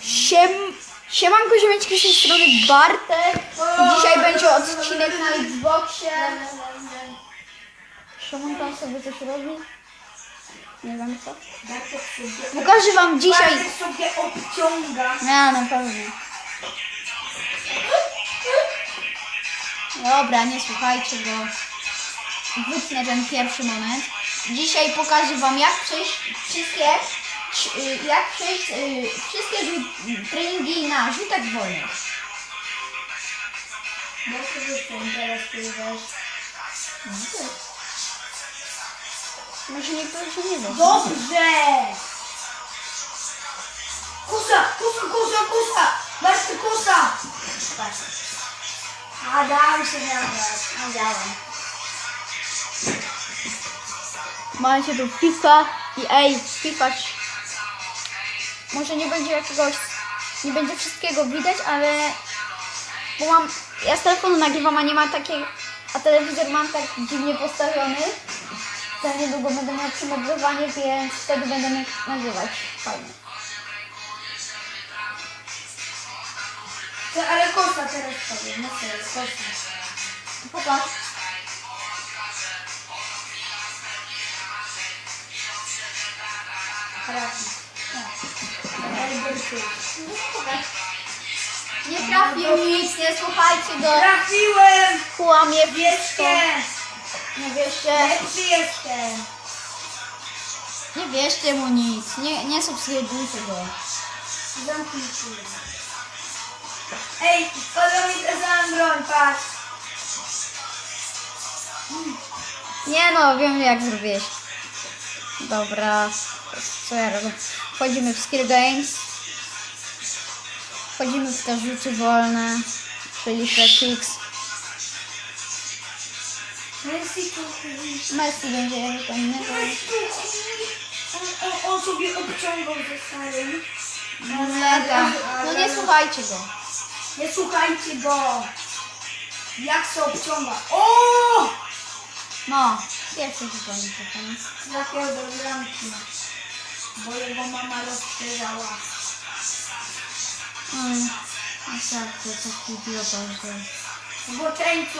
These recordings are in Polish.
Siem... Siemanko, ziomeczki, z strony Bartek. Dzisiaj będzie odcinek na Xboxie. Siemanko sobie coś robi? Nie wiem co. Pokażę wam dzisiaj... Bartek sobie obciąga. Ja na pewno. Dobra, nie słuchajcie, bo wytnę ten pierwszy moment. Dzisiaj pokażę wam jak przejść wszystkie jak przejść y, wszystkie treningi na rzutach wolnych. Bo korzystam teraz, ponieważ... Może niektórzy się nie wiedzą. Dobrze! Kusa, kusa, kusa, kusa! Bartek, kusa! Patrz. A dałem się nagrać. A dałem. Macie tu FIFA i ej, FIFA. Może nie będzie jakiegoś, nie będzie wszystkiego widać, ale bo mam, ja z telefonu nagrywam, a nie ma takiej, a telewizor mam tak dziwnie postawiony. Za niedługo będę miał przymodlowanie, więc wtedy będę nagrywać. Fajnie. To, ale kosa teraz powiem. No serio, kosa. Popatrz. Nie trafił nic, nie słuchajcie go. Trafiłem! Kłamie wszystko. Nie wierzcie, Lepszy jestem! nie wierzcie mu nic. Nie, nie subskrybujcie go. Zamknij się. Ej, spadła mi ta broń, patrz. Nie no, wiem jak zrobiłeś. Dobra, co ja robię? Wchodzimy w Skill Games. Wchodzimy w te rzuty wolne, czyli free kicks. Messi będzie tu on, on, sobie obciągał ze starym. Mega. No nie słuchajcie go. Nie słuchajcie go. Jak się obciąga. O! No, pierwszy zupełnie czekam. Trafiał do bramki. Bo jego mama rozstrzelała. Mm, naprawdę taki idiota, że... Zboczeńcu!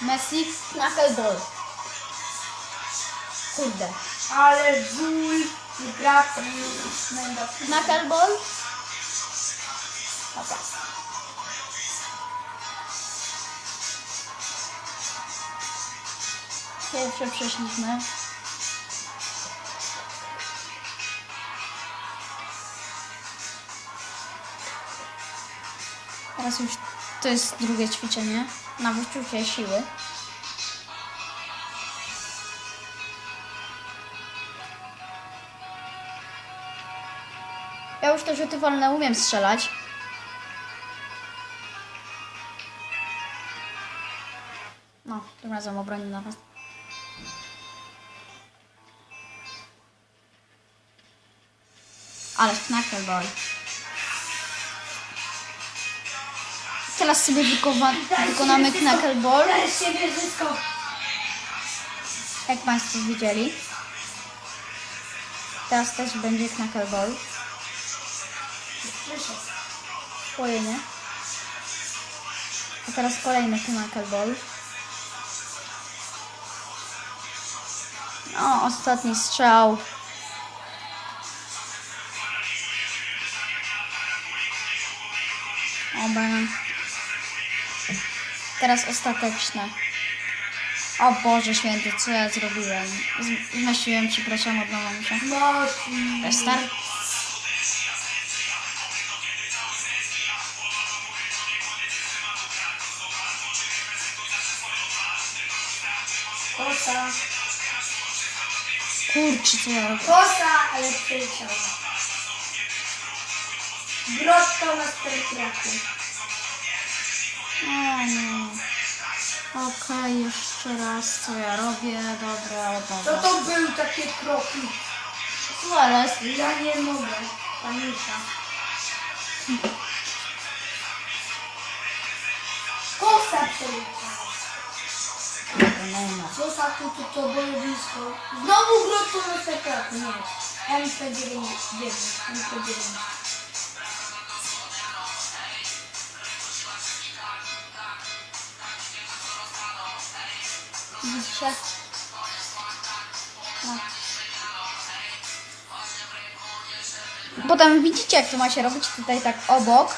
Messi, knuckleball. Kurde. Ale żul trafił. Menda. Knuckleball? Dobra. Pierwsze przeszliśmy. Teraz już to jest drugie ćwiczenie na wyczucie siły. Ja już te rzuty wolne umiem strzelać. No, tym razem obronię na was. Ale knuckleball. Teraz sobie wykonamy knuckleball, zyskał. jak Państwo widzieli. Teraz też będzie knuckleball. Spojenie. A teraz kolejny knuckleball. No, ostatni strzał. Oba. Teraz ostateczne. O Boże święty, co ja zrobiłem? Zmyśliłem, przepraszam, odnowam się. Mocno. Restart. Kosa. Kurczę, co ja robię? Kosa, ale przyleciała. Grotto na sterkraku. O no. Okej, jeszcze raz, co ja robię? Dobra, Co dobra. to były takie kroki? Suarez. Ja nie mogę. Panisza. Kosa przeleciała. Kosa tu, tu, to było blisko. Znowu grotto na sterkraku. Nie. Ja mam 109, 9, mam 109. Widzicie? No. Potem widzicie, jak to ma się robić tutaj tak obok.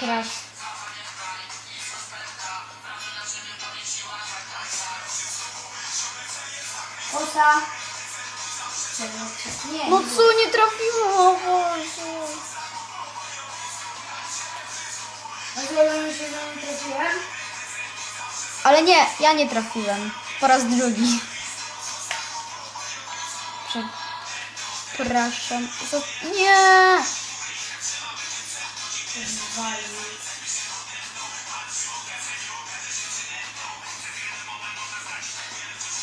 Teraz Nie, No co, nie trafiło? O Boże. Rozumiem się, że nie trafiłem? Ale nie, ja nie trafiłem. Po raz drugi. Przepraszam. Za... Nie!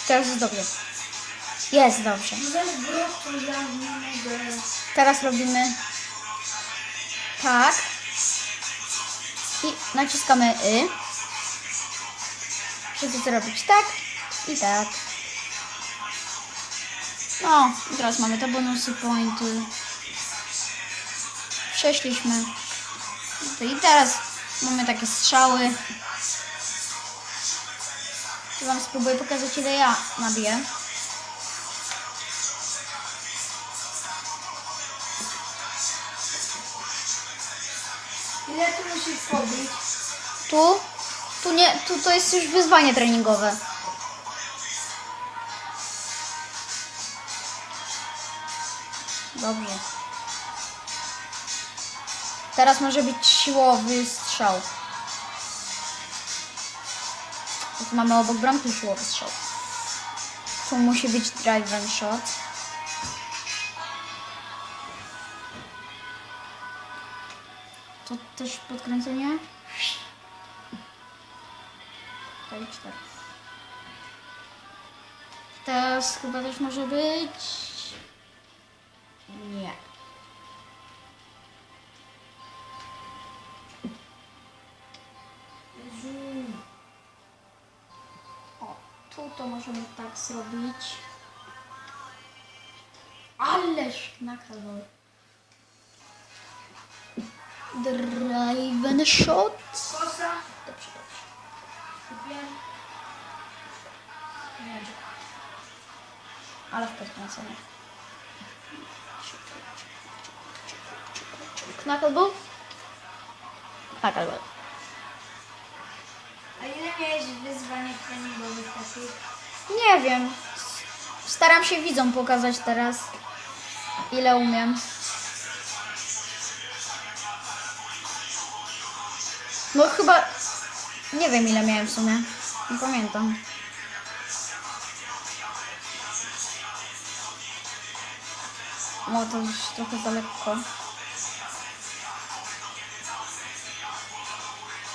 Teraz jest dobrze. Jest dobrze. Teraz robimy tak. I naciskamy Y. Żeby zrobić tak i tak. No, teraz mamy te bonusy, pointy. Przeszliśmy. To I teraz mamy takie strzały. Wam spróbuję pokazać ile ja nabiję. Ile tu musisz? Tu? Tu nie, tu to jest już wyzwanie treningowe. Dobrze. Teraz może być siłowy strzał. Tu mamy obok bramki siłowy strzał. Tu musi być drive and shot. To też podkręcenie. Okej, cztery. Teraz chyba też może być. Nie. O, tu to możemy tak zrobić. Ależ nakazał. Drive and shot. Dobrze, dobrze. Kupię. Ale w podkręceniu. Knuckleball? Knuckleball. A ile miałeś wyzwanie treningowych takich? Nie wiem. Staram się widzom pokazać teraz, ile umiem. No chyba... Nie wiem ile miałem w sumie. Nie pamiętam. No to już trochę za lekko.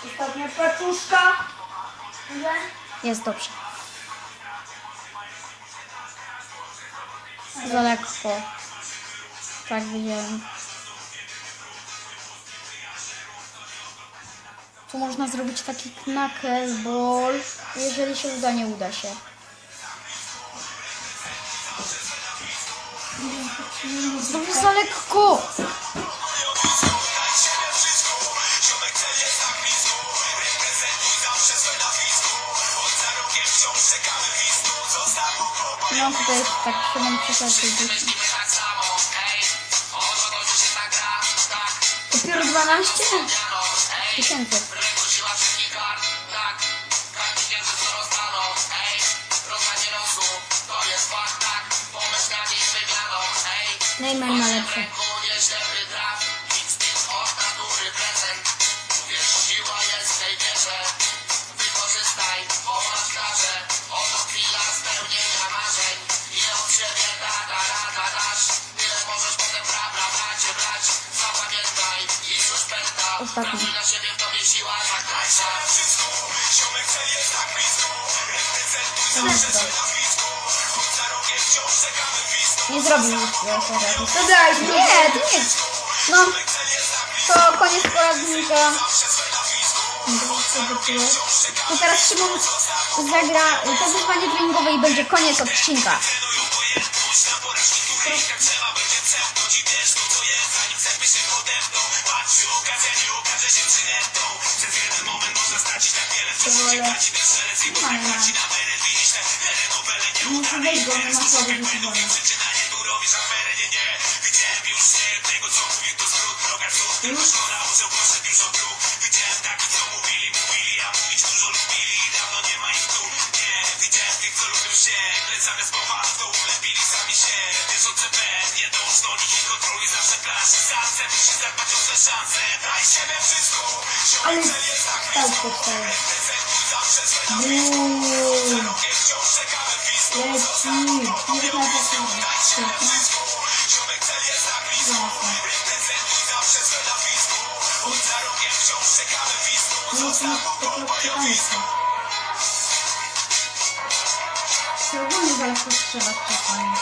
Ostatnia paczuszka. Jest dobrze. Za lekko. Tak widziałem. Można zrobić taki knuckleball, jeżeli się uda, nie uda się. Znowu za lekko! No tutaj tak Szymon przeszedł gdzieś. Dopiero 12 tysięcy. Neymar ma lepsze. Ostatni. Nie zrobił ja sobie. To daj. Nie, to nie. No, to poradnika. To teraz Szymon zagra to wyzwanie treningowe i będzie koniec odcinka. Muszę wejść, bo nie ma. Buuu. Leci. Nie na to Nie jestem takiego pytania. Się ogólnie daleko strzelać czasami.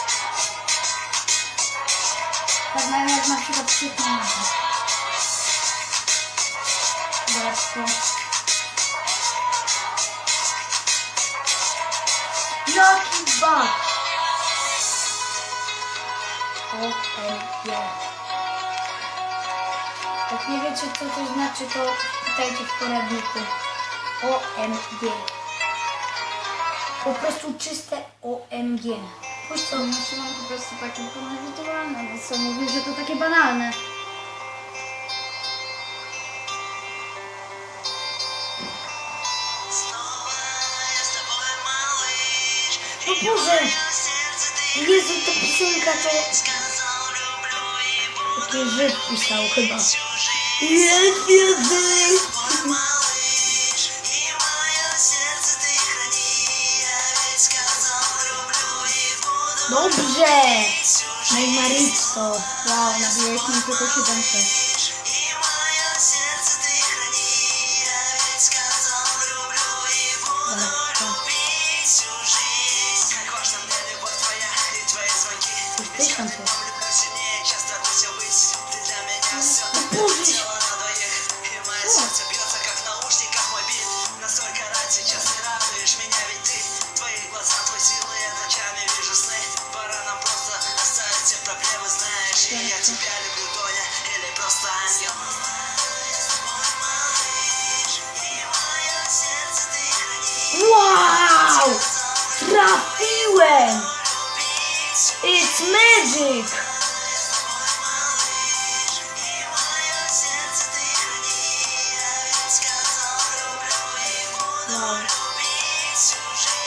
Tak nawet jak na przykład świetnie na to. Jaki bug! OMG. Jak nie wiecie co to znaczy, to pytajcie w poradniku. OMG. Po prostu czyste OMG. Co? To znaczy mam po prostu takie indywidualne, bo co mówił, że to takie banalne. Boże! Jezu, ta piosenka to... Taki Żyd pisał chyba. Jest, jest! Dobrze! Najmaritto. Wow, nabiłeś mi tylko 700. It's magic! Wow.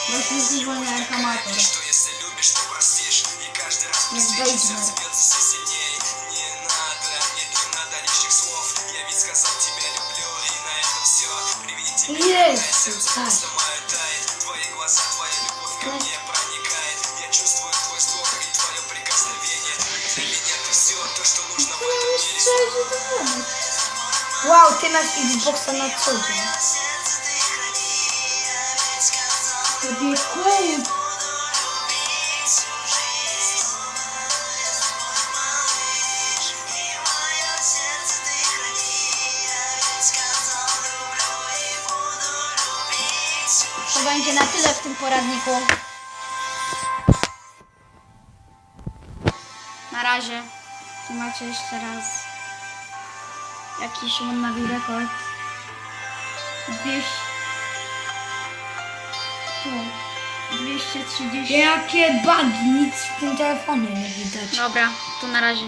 Właśnie wyzwania jak amator. Что если любишь, то простишь И каждый раз Jak при встрече Бейджмер. сердце бьется все сильнее Не надо, нет, не надо лишних слов Я ведь сказал тебя люблю И на этом все При виде тебя Есть, моё сердце мое тает Твои глаза, твоя любовь ко Есть. мне Wow, ty masz Xboxa na co dzień. Tobie kup. To będzie na tyle w tym poradniku. Na razie. Macie jeszcze raz. Jaki Szymon nabił rekord. 200. Tu. 230. Jakie bugi, nic w tym telefonie nie widać. Dobra, to na razie.